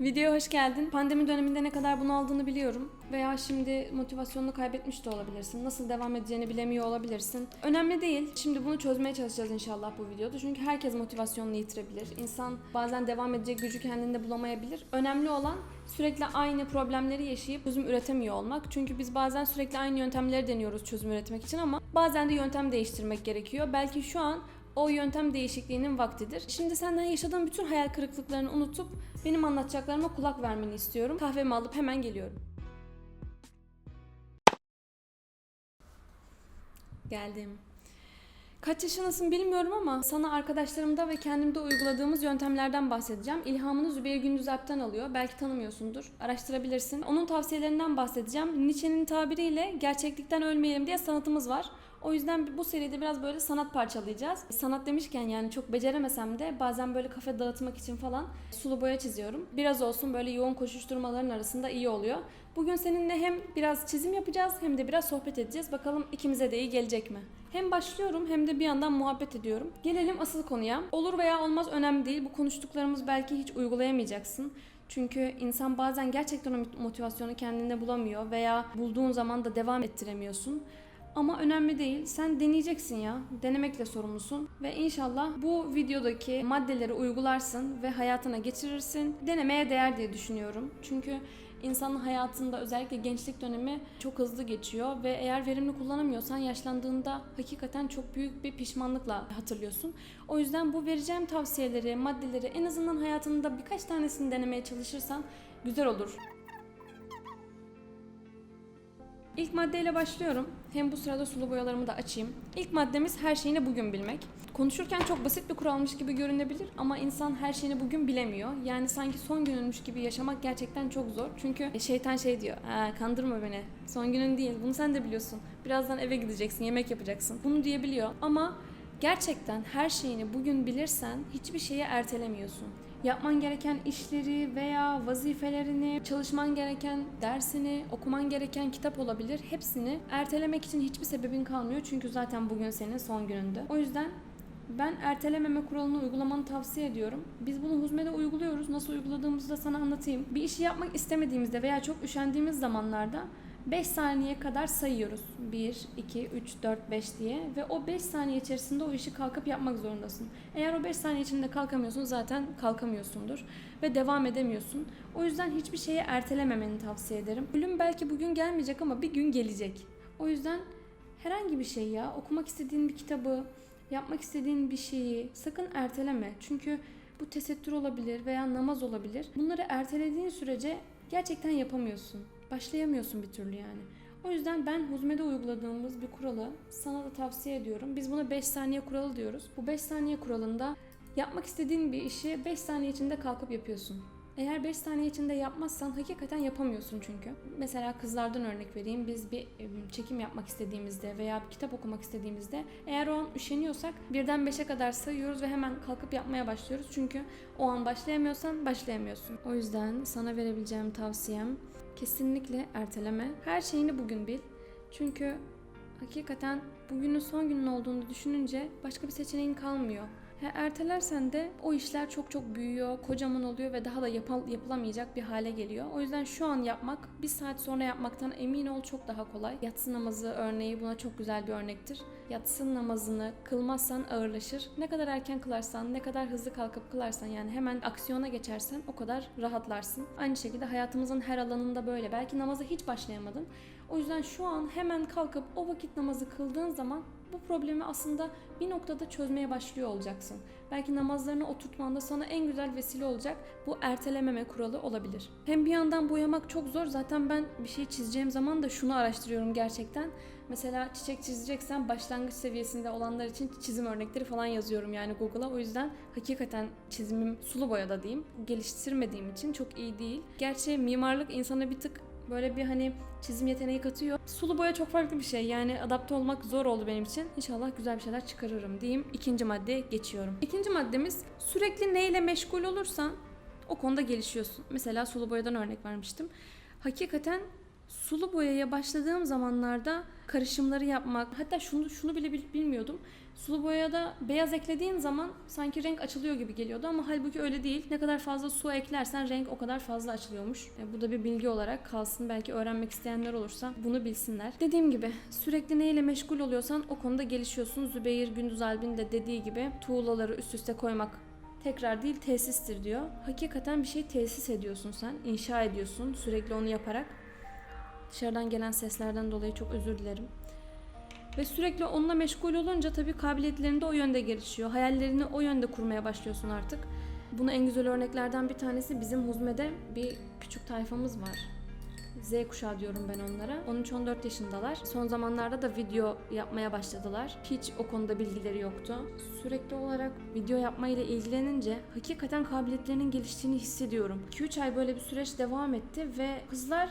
Videoya hoş geldin. Pandemi döneminde ne kadar bunu aldığını biliyorum. Veya şimdi motivasyonunu kaybetmiş de olabilirsin. Nasıl devam edeceğini bilemiyor olabilirsin. Önemli değil. Şimdi bunu çözmeye çalışacağız inşallah bu videoda. Çünkü herkes motivasyonunu yitirebilir. İnsan bazen devam edecek gücü kendinde bulamayabilir. Önemli olan sürekli aynı problemleri yaşayıp çözüm üretemiyor olmak. Çünkü biz bazen sürekli aynı yöntemleri deniyoruz çözüm üretmek için ama bazen de yöntem değiştirmek gerekiyor. Belki şu an o yöntem değişikliğinin vaktidir. Şimdi senden yaşadığım bütün hayal kırıklıklarını unutup benim anlatacaklarıma kulak vermeni istiyorum. Kahvemi alıp hemen geliyorum. Geldim. Kaç yaşındasın bilmiyorum ama sana arkadaşlarımda ve kendimde uyguladığımız yöntemlerden bahsedeceğim. İlhamını Zübeyir Gündüz Alp'ten alıyor. Belki tanımıyorsundur. Araştırabilirsin. Onun tavsiyelerinden bahsedeceğim. Nietzsche'nin tabiriyle gerçeklikten ölmeyelim diye sanatımız var. O yüzden bu seride biraz böyle sanat parçalayacağız. Sanat demişken yani çok beceremesem de bazen böyle kafe dağıtmak için falan sulu boya çiziyorum. Biraz olsun böyle yoğun koşuşturmaların arasında iyi oluyor. Bugün seninle hem biraz çizim yapacağız hem de biraz sohbet edeceğiz. Bakalım ikimize de iyi gelecek mi? Hem başlıyorum hem de bir yandan muhabbet ediyorum. Gelelim asıl konuya. Olur veya olmaz önemli değil. Bu konuştuklarımız belki hiç uygulayamayacaksın. Çünkü insan bazen gerçekten o motivasyonu kendinde bulamıyor veya bulduğun zaman da devam ettiremiyorsun. Ama önemli değil. Sen deneyeceksin ya. Denemekle sorumlusun. Ve inşallah bu videodaki maddeleri uygularsın ve hayatına geçirirsin. Denemeye değer diye düşünüyorum. Çünkü insanın hayatında özellikle gençlik dönemi çok hızlı geçiyor ve eğer verimli kullanamıyorsan yaşlandığında hakikaten çok büyük bir pişmanlıkla hatırlıyorsun. O yüzden bu vereceğim tavsiyeleri, maddeleri en azından hayatında birkaç tanesini denemeye çalışırsan güzel olur. İlk maddeyle başlıyorum. Hem bu sırada sulu boyalarımı da açayım. İlk maddemiz her şeyini bugün bilmek. Konuşurken çok basit bir kuralmış gibi görünebilir ama insan her şeyini bugün bilemiyor. Yani sanki son gününmüş gibi yaşamak gerçekten çok zor. Çünkü şeytan şey diyor, "Aa, kandırma beni. Son günün değil. Bunu sen de biliyorsun. Birazdan eve gideceksin, yemek yapacaksın. Bunu diyebiliyor. Ama gerçekten her şeyini bugün bilirsen hiçbir şeyi ertelemiyorsun yapman gereken işleri veya vazifelerini, çalışman gereken dersini, okuman gereken kitap olabilir. Hepsini ertelemek için hiçbir sebebin kalmıyor. Çünkü zaten bugün senin son gününde. O yüzden ben ertelememe kuralını uygulamanı tavsiye ediyorum. Biz bunu huzmede uyguluyoruz. Nasıl uyguladığımızı da sana anlatayım. Bir işi yapmak istemediğimizde veya çok üşendiğimiz zamanlarda 5 saniye kadar sayıyoruz. 1, 2, 3, 4, 5 diye ve o 5 saniye içerisinde o işi kalkıp yapmak zorundasın. Eğer o 5 saniye içinde kalkamıyorsun zaten kalkamıyorsundur ve devam edemiyorsun. O yüzden hiçbir şeyi ertelememeni tavsiye ederim. Ölüm belki bugün gelmeyecek ama bir gün gelecek. O yüzden herhangi bir şey ya okumak istediğin bir kitabı, yapmak istediğin bir şeyi sakın erteleme. Çünkü bu tesettür olabilir veya namaz olabilir. Bunları ertelediğin sürece gerçekten yapamıyorsun. Başlayamıyorsun bir türlü yani. O yüzden ben huzmede uyguladığımız bir kuralı sana da tavsiye ediyorum. Biz buna 5 saniye kuralı diyoruz. Bu 5 saniye kuralında yapmak istediğin bir işi 5 saniye içinde kalkıp yapıyorsun. Eğer 5 saniye içinde yapmazsan hakikaten yapamıyorsun çünkü. Mesela kızlardan örnek vereyim. Biz bir e, çekim yapmak istediğimizde veya bir kitap okumak istediğimizde eğer o an üşeniyorsak birden 5'e kadar sayıyoruz ve hemen kalkıp yapmaya başlıyoruz. Çünkü o an başlayamıyorsan başlayamıyorsun. O yüzden sana verebileceğim tavsiyem kesinlikle erteleme. Her şeyini bugün bil. Çünkü hakikaten bugünün son günün olduğunu düşününce başka bir seçeneğin kalmıyor. Ha, ertelersen de o işler çok çok büyüyor, kocaman oluyor ve daha da yapal- yapılamayacak bir hale geliyor. O yüzden şu an yapmak, bir saat sonra yapmaktan emin ol çok daha kolay. Yatsı namazı örneği buna çok güzel bir örnektir. Yatsı namazını kılmazsan ağırlaşır. Ne kadar erken kılarsan, ne kadar hızlı kalkıp kılarsan yani hemen aksiyona geçersen o kadar rahatlarsın. Aynı şekilde hayatımızın her alanında böyle. Belki namaza hiç başlayamadın. O yüzden şu an hemen kalkıp o vakit namazı kıldığın zaman bu problemi aslında bir noktada çözmeye başlıyor olacaksın. Belki namazlarını oturtmanda sana en güzel vesile olacak bu ertelememe kuralı olabilir. Hem bir yandan boyamak çok zor. Zaten ben bir şey çizeceğim zaman da şunu araştırıyorum gerçekten. Mesela çiçek çizeceksen başlangıç seviyesinde olanlar için çizim örnekleri falan yazıyorum yani Google'a. O yüzden hakikaten çizimim sulu boyada diyeyim. Geliştirmediğim için çok iyi değil. Gerçi mimarlık insana bir tık böyle bir hani çizim yeteneği katıyor. Sulu boya çok farklı bir şey. Yani adapte olmak zor oldu benim için. İnşallah güzel bir şeyler çıkarırım diyeyim. İkinci maddeye geçiyorum. İkinci maddemiz sürekli neyle meşgul olursan o konuda gelişiyorsun. Mesela sulu boyadan örnek vermiştim. Hakikaten Sulu boyaya başladığım zamanlarda karışımları yapmak, hatta şunu şunu bile bil- bilmiyordum. Sulu boyada beyaz eklediğin zaman sanki renk açılıyor gibi geliyordu ama halbuki öyle değil. Ne kadar fazla su eklersen renk o kadar fazla açılıyormuş. E, bu da bir bilgi olarak kalsın. Belki öğrenmek isteyenler olursa bunu bilsinler. Dediğim gibi sürekli neyle meşgul oluyorsan o konuda gelişiyorsun. Zübeyir Gündüz Alp'in de dediği gibi tuğlaları üst üste koymak tekrar değil tesistir diyor. Hakikaten bir şey tesis ediyorsun sen, inşa ediyorsun sürekli onu yaparak. Dışarıdan gelen seslerden dolayı çok özür dilerim. Ve sürekli onunla meşgul olunca tabii kabiliyetlerin de o yönde gelişiyor. Hayallerini o yönde kurmaya başlıyorsun artık. Buna en güzel örneklerden bir tanesi bizim Huzme'de bir küçük tayfamız var. Z kuşağı diyorum ben onlara. 13-14 yaşındalar. Son zamanlarda da video yapmaya başladılar. Hiç o konuda bilgileri yoktu. Sürekli olarak video yapmayla ilgilenince hakikaten kabiliyetlerinin geliştiğini hissediyorum. 2-3 ay böyle bir süreç devam etti ve kızlar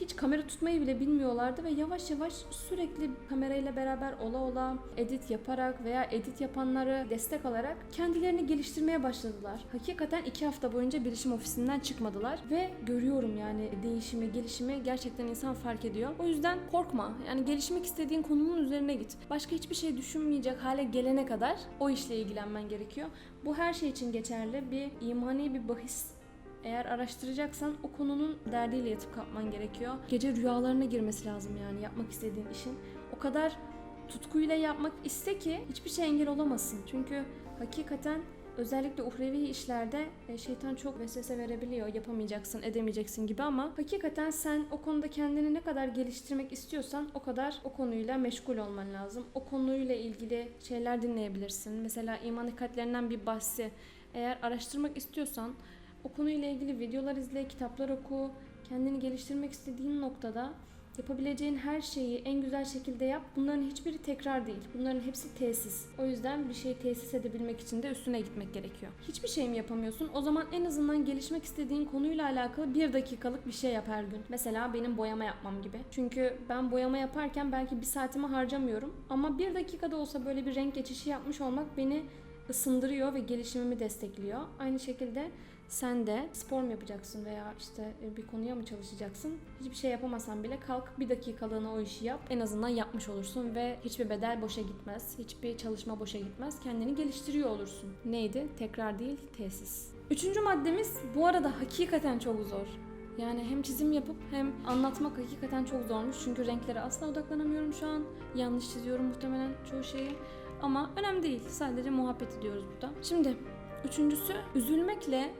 hiç kamera tutmayı bile bilmiyorlardı ve yavaş yavaş sürekli kamerayla beraber ola ola edit yaparak veya edit yapanları destek alarak kendilerini geliştirmeye başladılar. Hakikaten iki hafta boyunca bilişim ofisinden çıkmadılar ve görüyorum yani değişimi, gelişimi gerçekten insan fark ediyor. O yüzden korkma. Yani gelişmek istediğin konunun üzerine git. Başka hiçbir şey düşünmeyecek hale gelene kadar o işle ilgilenmen gerekiyor. Bu her şey için geçerli. Bir imani bir bahis eğer araştıracaksan o konunun derdiyle yatıp kalkman gerekiyor. Gece rüyalarına girmesi lazım yani yapmak istediğin işin. O kadar tutkuyla yapmak iste ki hiçbir şey engel olamasın. Çünkü hakikaten özellikle uhrevi işlerde e, şeytan çok vesvese verebiliyor. Yapamayacaksın, edemeyeceksin gibi ama hakikaten sen o konuda kendini ne kadar geliştirmek istiyorsan o kadar o konuyla meşgul olman lazım. O konuyla ilgili şeyler dinleyebilirsin. Mesela iman dikkatlerinden bir bahsi eğer araştırmak istiyorsan o konuyla ilgili videolar izle, kitaplar oku, kendini geliştirmek istediğin noktada yapabileceğin her şeyi en güzel şekilde yap. Bunların hiçbiri tekrar değil. Bunların hepsi tesis. O yüzden bir şeyi tesis edebilmek için de üstüne gitmek gerekiyor. Hiçbir şey mi yapamıyorsun? O zaman en azından gelişmek istediğin konuyla alakalı bir dakikalık bir şey yap her gün. Mesela benim boyama yapmam gibi. Çünkü ben boyama yaparken belki bir saatimi harcamıyorum. Ama bir dakikada olsa böyle bir renk geçişi yapmış olmak beni ısındırıyor ve gelişimimi destekliyor. Aynı şekilde sen de spor mu yapacaksın veya işte e, bir konuya mı çalışacaksın? Hiçbir şey yapamasan bile kalk bir dakikalığına o işi yap. En azından yapmış olursun ve hiçbir bedel boşa gitmez. Hiçbir çalışma boşa gitmez. Kendini geliştiriyor olursun. Neydi? Tekrar değil, tesis. Üçüncü maddemiz bu arada hakikaten çok zor. Yani hem çizim yapıp hem anlatmak hakikaten çok zormuş. Çünkü renklere asla odaklanamıyorum şu an. Yanlış çiziyorum muhtemelen çoğu şeyi. Ama önemli değil. Sadece muhabbet ediyoruz burada. Şimdi üçüncüsü üzülmekle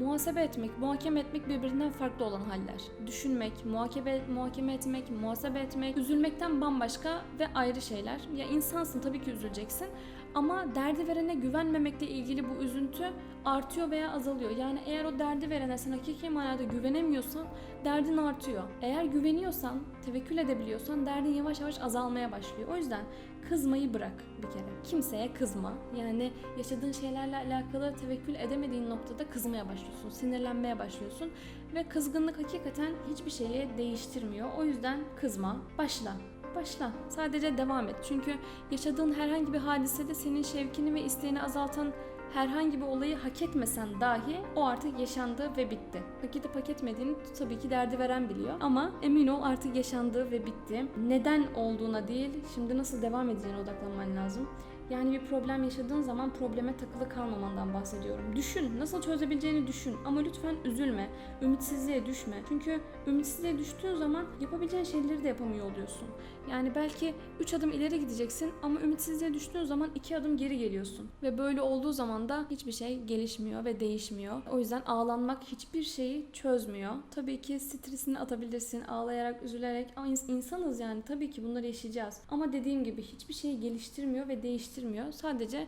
muhasebe etmek, muhakeme etmek birbirinden farklı olan haller. Düşünmek, muhakeme, muhakeme etmek, muhasebe etmek, üzülmekten bambaşka ve ayrı şeyler. Ya insansın tabii ki üzüleceksin ama derdi verene güvenmemekle ilgili bu üzüntü artıyor veya azalıyor. Yani eğer o derdi verene sen hakiki manada güvenemiyorsan derdin artıyor. Eğer güveniyorsan, tevekkül edebiliyorsan derdin yavaş yavaş azalmaya başlıyor. O yüzden kızmayı bırak bir kere. Kimseye kızma. Yani yaşadığın şeylerle alakalı tevekkül edemediğin noktada kızmaya başlıyorsun, sinirlenmeye başlıyorsun ve kızgınlık hakikaten hiçbir şeyi değiştirmiyor. O yüzden kızma, başla. Başla. Sadece devam et. Çünkü yaşadığın herhangi bir hadisede senin şevkini ve isteğini azaltan herhangi bir olayı hak etmesen dahi o artık yaşandı ve bitti. Hak edip hak etmediğini tabii ki derdi veren biliyor ama emin ol artık yaşandı ve bitti. Neden olduğuna değil, şimdi nasıl devam edeceğine odaklanman lazım. Yani bir problem yaşadığın zaman probleme takılı kalmamandan bahsediyorum. Düşün, nasıl çözebileceğini düşün ama lütfen üzülme, ümitsizliğe düşme. Çünkü ümitsizliğe düştüğün zaman yapabileceğin şeyleri de yapamıyor oluyorsun. Yani belki 3 adım ileri gideceksin ama ümitsizliğe düştüğün zaman 2 adım geri geliyorsun. Ve böyle olduğu zaman da hiçbir şey gelişmiyor ve değişmiyor. O yüzden ağlanmak hiçbir şeyi çözmüyor. Tabii ki stresini atabilirsin ağlayarak, üzülerek. Ama ins- insanız yani tabii ki bunları yaşayacağız. Ama dediğim gibi hiçbir şeyi geliştirmiyor ve değiştirmiyor. Sadece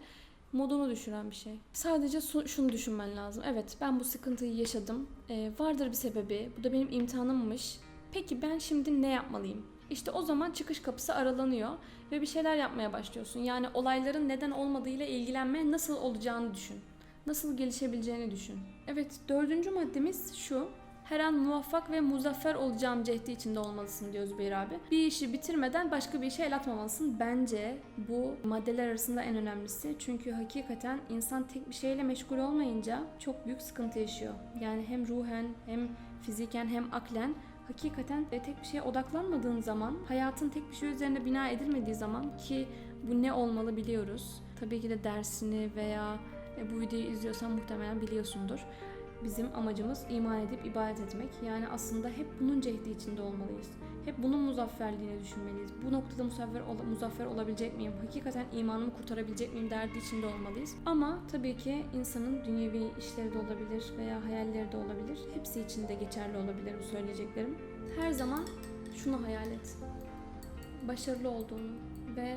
modunu düşüren bir şey. Sadece şunu düşünmen lazım. Evet ben bu sıkıntıyı yaşadım. Ee, vardır bir sebebi. Bu da benim imtihanımmış. Peki ben şimdi ne yapmalıyım? İşte o zaman çıkış kapısı aralanıyor ve bir şeyler yapmaya başlıyorsun. Yani olayların neden olmadığıyla ilgilenmeye nasıl olacağını düşün. Nasıl gelişebileceğini düşün. Evet dördüncü maddemiz şu. Her an muvaffak ve muzaffer olacağım cehdi içinde olmalısın diyor Zübeyir abi. Bir işi bitirmeden başka bir işe el atmamalısın. Bence bu maddeler arasında en önemlisi. Çünkü hakikaten insan tek bir şeyle meşgul olmayınca çok büyük sıkıntı yaşıyor. Yani hem ruhen hem fiziken hem aklen hakikaten e, tek bir şeye odaklanmadığın zaman, hayatın tek bir şey üzerine bina edilmediği zaman ki bu ne olmalı biliyoruz. Tabii ki de dersini veya e, bu videoyu izliyorsan muhtemelen biliyorsundur. Bizim amacımız iman edip ibadet etmek. Yani aslında hep bunun cehdi içinde olmalıyız. Hep bunun muzafferliğini düşünmeliyiz. Bu noktada muzaffer, ol- muzaffer olabilecek miyim? Hakikaten imanımı kurtarabilecek miyim derdi içinde olmalıyız. Ama tabii ki insanın dünyevi işleri de olabilir veya hayalleri de olabilir. Hepsi için de geçerli olabilir bu söyleyeceklerim. Her zaman şunu hayal et. Başarılı olduğunu ve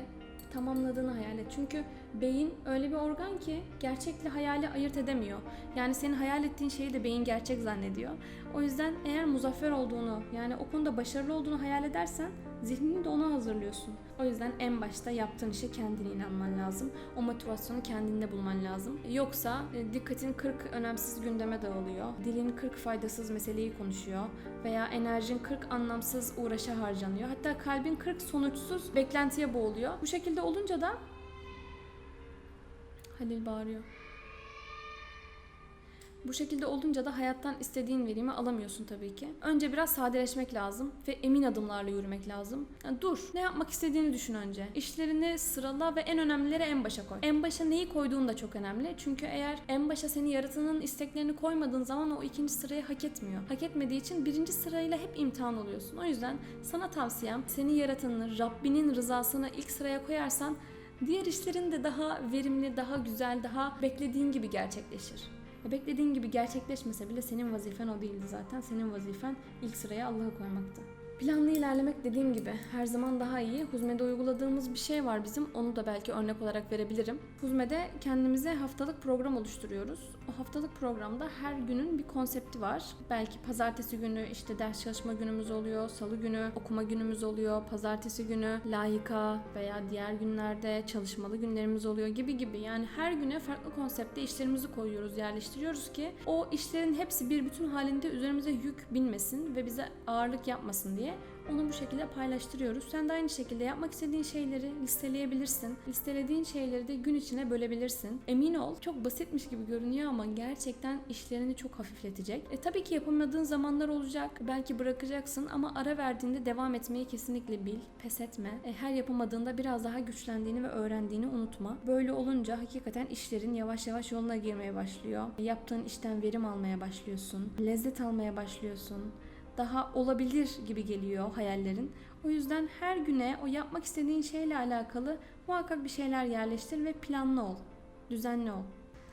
tamamladığını hayal et. Çünkü beyin öyle bir organ ki gerçekle hayali ayırt edemiyor. Yani senin hayal ettiğin şeyi de beyin gerçek zannediyor. O yüzden eğer muzaffer olduğunu yani o konuda başarılı olduğunu hayal edersen zihnini de ona hazırlıyorsun. O yüzden en başta yaptığın işe kendine inanman lazım. O motivasyonu kendinde bulman lazım. Yoksa e, dikkatin 40 önemsiz gündeme dağılıyor. Dilin 40 faydasız meseleyi konuşuyor. Veya enerjin 40 anlamsız uğraşa harcanıyor. Hatta kalbin 40 sonuçsuz beklentiye boğuluyor. Bu şekilde olunca da Halil bağırıyor. Bu şekilde olunca da hayattan istediğin verimi alamıyorsun tabii ki. Önce biraz sadeleşmek lazım ve emin adımlarla yürümek lazım. Yani dur, ne yapmak istediğini düşün önce. İşlerini sırala ve en önemlileri en başa koy. En başa neyi koyduğun da çok önemli. Çünkü eğer en başa seni yaratanın isteklerini koymadığın zaman o ikinci sırayı hak etmiyor. Hak etmediği için birinci sırayla hep imtihan oluyorsun. O yüzden sana tavsiyem seni yaratanın, Rabbinin rızasını ilk sıraya koyarsan diğer işlerin de daha verimli, daha güzel, daha beklediğin gibi gerçekleşir. Beklediğin gibi gerçekleşmese bile senin vazifen o değildi zaten. Senin vazifen ilk sıraya Allah'ı koymaktı. Planlı ilerlemek dediğim gibi her zaman daha iyi. Huzme'de uyguladığımız bir şey var bizim. Onu da belki örnek olarak verebilirim. Huzme'de kendimize haftalık program oluşturuyoruz. O haftalık programda her günün bir konsepti var. Belki pazartesi günü işte ders çalışma günümüz oluyor. Salı günü okuma günümüz oluyor. Pazartesi günü layıka veya diğer günlerde çalışmalı günlerimiz oluyor gibi gibi. Yani her güne farklı konseptte işlerimizi koyuyoruz, yerleştiriyoruz ki o işlerin hepsi bir bütün halinde üzerimize yük binmesin ve bize ağırlık yapmasın diye onu bu şekilde paylaştırıyoruz. Sen de aynı şekilde yapmak istediğin şeyleri listeleyebilirsin. Listelediğin şeyleri de gün içine bölebilirsin. Emin ol çok basitmiş gibi görünüyor ama gerçekten işlerini çok hafifletecek. E tabii ki yapamadığın zamanlar olacak. Belki bırakacaksın ama ara verdiğinde devam etmeyi kesinlikle bil. Pes etme. E, her yapamadığında biraz daha güçlendiğini ve öğrendiğini unutma. Böyle olunca hakikaten işlerin yavaş yavaş yoluna girmeye başlıyor. Yaptığın işten verim almaya başlıyorsun. Lezzet almaya başlıyorsun daha olabilir gibi geliyor hayallerin. O yüzden her güne o yapmak istediğin şeyle alakalı muhakkak bir şeyler yerleştir ve planlı ol. Düzenli ol.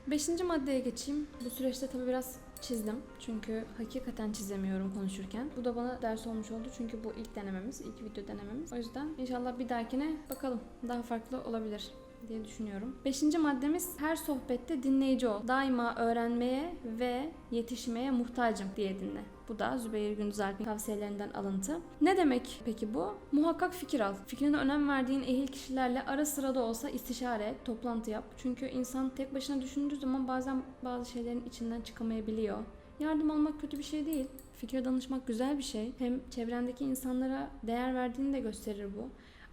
Beşinci maddeye geçeyim. Bu süreçte tabii biraz çizdim. Çünkü hakikaten çizemiyorum konuşurken. Bu da bana ders olmuş oldu. Çünkü bu ilk denememiz, ilk video denememiz. O yüzden inşallah bir dahakine bakalım. Daha farklı olabilir diye düşünüyorum. Beşinci maddemiz her sohbette dinleyici ol. Daima öğrenmeye ve yetişmeye muhtacım diye dinle. Bu da Zübeyir Gündüz Alp'in tavsiyelerinden alıntı. Ne demek peki bu? Muhakkak fikir al. Fikrine önem verdiğin ehil kişilerle ara sıra da olsa istişare toplantı yap. Çünkü insan tek başına düşündüğü zaman bazen bazı şeylerin içinden çıkamayabiliyor. Yardım almak kötü bir şey değil. Fikir danışmak güzel bir şey. Hem çevrendeki insanlara değer verdiğini de gösterir bu.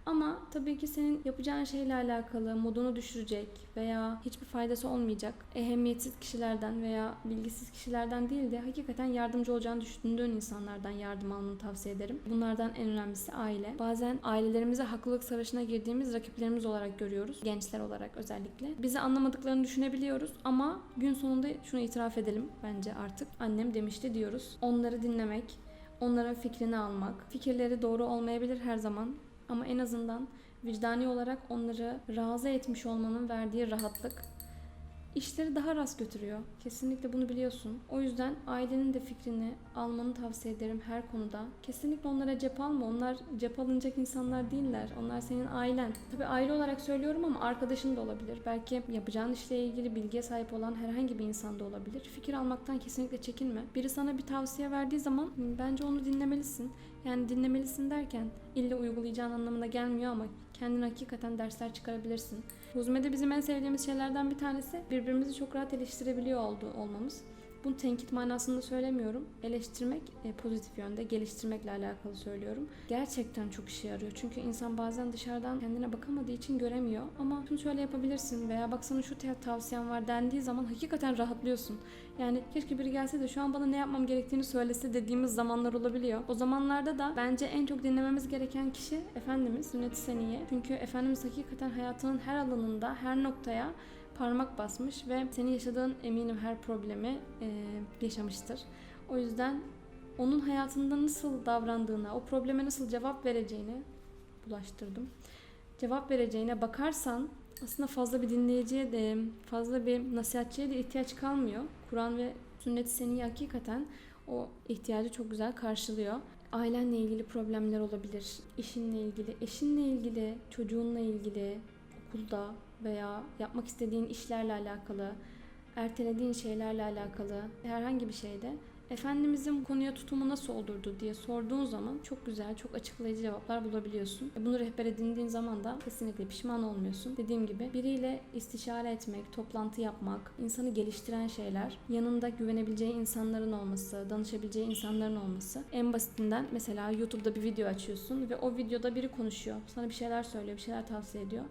Ama tabii ki senin yapacağın şeyle alakalı modunu düşürecek veya hiçbir faydası olmayacak ehemmiyetsiz kişilerden veya bilgisiz kişilerden değil de hakikaten yardımcı olacağını düşündüğün insanlardan yardım almanı tavsiye ederim. Bunlardan en önemlisi aile. Bazen ailelerimize haklılık savaşına girdiğimiz rakiplerimiz olarak görüyoruz. Gençler olarak özellikle. Bizi anlamadıklarını düşünebiliyoruz ama gün sonunda şunu itiraf edelim bence artık. Annem demişti diyoruz. Onları dinlemek, onların fikrini almak. Fikirleri doğru olmayabilir her zaman ama en azından vicdani olarak onları razı etmiş olmanın verdiği rahatlık işleri daha rast götürüyor. Kesinlikle bunu biliyorsun. O yüzden ailenin de fikrini almanı tavsiye ederim her konuda. Kesinlikle onlara cep alma. Onlar cep alınacak insanlar değiller. Onlar senin ailen. Tabii aile olarak söylüyorum ama arkadaşın da olabilir. Belki yapacağın işle ilgili bilgiye sahip olan herhangi bir insan da olabilir. Fikir almaktan kesinlikle çekinme. Biri sana bir tavsiye verdiği zaman bence onu dinlemelisin. Yani dinlemelisin derken illa uygulayacağın anlamına gelmiyor ama kendine hakikaten dersler çıkarabilirsin. Huzme'de bizim en sevdiğimiz şeylerden bir tanesi birbirimizi çok rahat eleştirebiliyor oldu, olmamız. Bunu tenkit manasında söylemiyorum. Eleştirmek e, pozitif yönde, geliştirmekle alakalı söylüyorum. Gerçekten çok işe yarıyor. Çünkü insan bazen dışarıdan kendine bakamadığı için göremiyor. Ama şunu şöyle yapabilirsin veya baksana şu tavsiyem var dendiği zaman hakikaten rahatlıyorsun. Yani keşke biri gelse de şu an bana ne yapmam gerektiğini söylese dediğimiz zamanlar olabiliyor. O zamanlarda da bence en çok dinlememiz gereken kişi Efendimiz Sünnet-i Seniye. Çünkü Efendimiz hakikaten hayatının her alanında, her noktaya parmak basmış ve senin yaşadığın eminim her problemi e, yaşamıştır. O yüzden onun hayatında nasıl davrandığına, o probleme nasıl cevap vereceğini bulaştırdım. Cevap vereceğine bakarsan aslında fazla bir dinleyiciye de fazla bir nasihatçiye de ihtiyaç kalmıyor. Kur'an ve sünnet seni hakikaten o ihtiyacı çok güzel karşılıyor. Ailenle ilgili problemler olabilir, işinle ilgili, eşinle ilgili, çocuğunla ilgili, okulda veya yapmak istediğin işlerle alakalı, ertelediğin şeylerle alakalı herhangi bir şeyde Efendimizin konuya tutumu nasıl olurdu diye sorduğun zaman çok güzel, çok açıklayıcı cevaplar bulabiliyorsun. E, Bunu rehber edindiğin zaman da kesinlikle pişman olmuyorsun. Dediğim gibi biriyle istişare etmek, toplantı yapmak, insanı geliştiren şeyler, yanında güvenebileceği insanların olması, danışabileceği insanların olması. En basitinden mesela YouTube'da bir video açıyorsun ve o videoda biri konuşuyor. Sana bir şeyler söylüyor, bir şeyler tavsiye ediyor.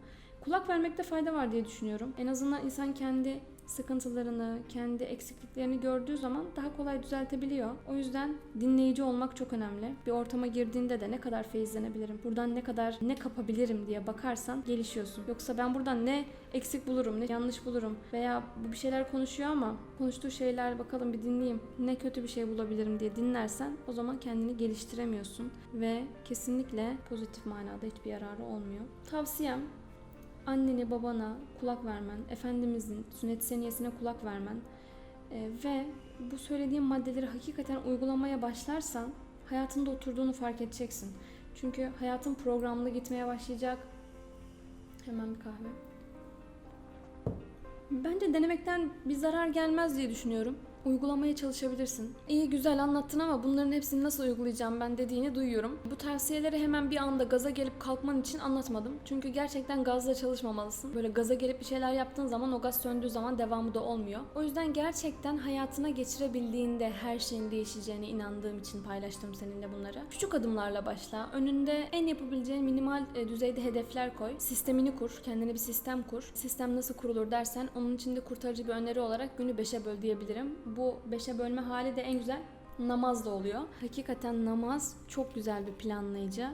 Kulak vermekte fayda var diye düşünüyorum. En azından insan kendi sıkıntılarını, kendi eksikliklerini gördüğü zaman daha kolay düzeltebiliyor. O yüzden dinleyici olmak çok önemli. Bir ortama girdiğinde de ne kadar feyizlenebilirim, buradan ne kadar ne kapabilirim diye bakarsan gelişiyorsun. Yoksa ben buradan ne eksik bulurum, ne yanlış bulurum veya bu bir şeyler konuşuyor ama konuştuğu şeyler bakalım bir dinleyeyim, ne kötü bir şey bulabilirim diye dinlersen o zaman kendini geliştiremiyorsun ve kesinlikle pozitif manada hiçbir yararı olmuyor. Tavsiyem anneni babana kulak vermen, Efendimizin sünnet seniyesine kulak vermen e, ve bu söylediğim maddeleri hakikaten uygulamaya başlarsan hayatında oturduğunu fark edeceksin. Çünkü hayatın programlı gitmeye başlayacak. Hemen bir kahve. Bence denemekten bir zarar gelmez diye düşünüyorum. Uygulamaya çalışabilirsin. İyi güzel anlattın ama bunların hepsini nasıl uygulayacağım ben dediğini duyuyorum. Bu tavsiyeleri hemen bir anda gaza gelip kalkman için anlatmadım. Çünkü gerçekten gazla çalışmamalısın. Böyle gaza gelip bir şeyler yaptığın zaman o gaz söndüğü zaman devamı da olmuyor. O yüzden gerçekten hayatına geçirebildiğinde her şeyin değişeceğine inandığım için paylaştım seninle bunları. Küçük adımlarla başla. Önünde en yapabileceğin minimal e, düzeyde hedefler koy. Sistemini kur. Kendine bir sistem kur. Sistem nasıl kurulur dersen onun için de kurtarıcı bir öneri olarak günü 5'e böl diyebilirim. Bu 5'e bölme hali de en güzel namaz da oluyor. Hakikaten namaz çok güzel bir planlayıcı.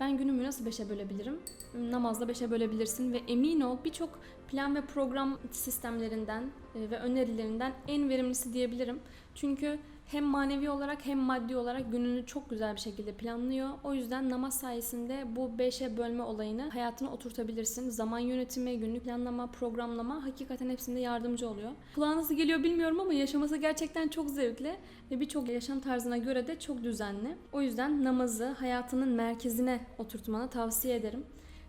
Ben günümü nasıl 5'e bölebilirim? Namazla 5'e bölebilirsin ve emin ol birçok plan ve program sistemlerinden e, ve önerilerinden en verimlisi diyebilirim. Çünkü hem manevi olarak hem maddi olarak gününü çok güzel bir şekilde planlıyor. O yüzden namaz sayesinde bu 5'e bölme olayını hayatına oturtabilirsin. Zaman yönetimi, günlük planlama, programlama hakikaten hepsinde yardımcı oluyor. Kulağa nasıl geliyor bilmiyorum ama yaşaması gerçekten çok zevkli ve birçok yaşam tarzına göre de çok düzenli. O yüzden namazı hayatının merkezine oturtmanı tavsiye ederim.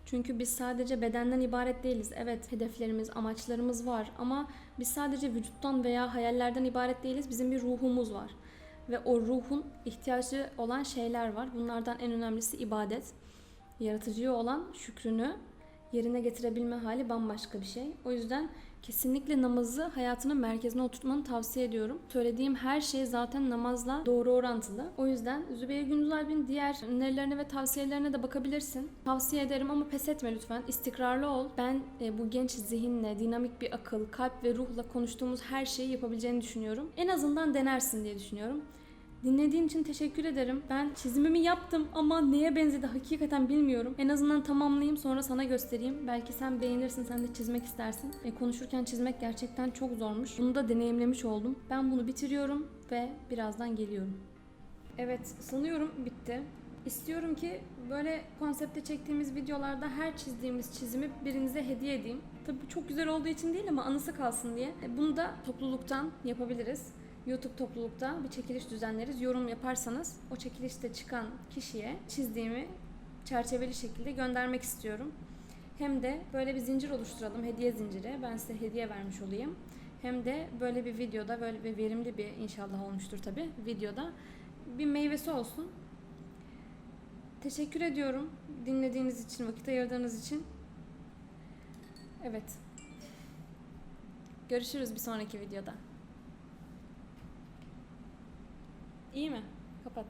Çünkü biz sadece bedenden ibaret değiliz. Evet hedeflerimiz, amaçlarımız var ama biz sadece vücuttan veya hayallerden ibaret değiliz. Bizim bir ruhumuz var. Ve o ruhun ihtiyacı olan şeyler var. Bunlardan en önemlisi ibadet. Yaratıcıya olan şükrünü yerine getirebilme hali bambaşka bir şey. O yüzden kesinlikle namazı hayatının merkezine oturtmanı tavsiye ediyorum. Söylediğim her şey zaten namazla doğru orantılı. O yüzden Zübeyir Gündüz Alp'in diğer önerilerine ve tavsiyelerine de bakabilirsin. Tavsiye ederim ama pes etme lütfen. İstikrarlı ol. Ben e, bu genç zihinle, dinamik bir akıl, kalp ve ruhla konuştuğumuz her şeyi yapabileceğini düşünüyorum. En azından denersin diye düşünüyorum. Dinlediğin için teşekkür ederim. Ben çizimimi yaptım ama neye benzedi hakikaten bilmiyorum. En azından tamamlayayım sonra sana göstereyim. Belki sen beğenirsin, sen de çizmek istersin. E, konuşurken çizmek gerçekten çok zormuş. Bunu da deneyimlemiş oldum. Ben bunu bitiriyorum ve birazdan geliyorum. Evet, sanıyorum bitti. İstiyorum ki böyle konsepte çektiğimiz videolarda her çizdiğimiz çizimi birinize hediye edeyim. Tabii çok güzel olduğu için değil ama anısı kalsın diye. E, Bunu da topluluktan yapabiliriz. YouTube toplulukta bir çekiliş düzenleriz. Yorum yaparsanız o çekilişte çıkan kişiye çizdiğimi çerçeveli şekilde göndermek istiyorum. Hem de böyle bir zincir oluşturalım, hediye zinciri. Ben size hediye vermiş olayım. Hem de böyle bir videoda, böyle bir verimli bir inşallah olmuştur tabii videoda bir meyvesi olsun. Teşekkür ediyorum dinlediğiniz için, vakit ayırdığınız için. Evet. Görüşürüz bir sonraki videoda. İyi mi? Kapat.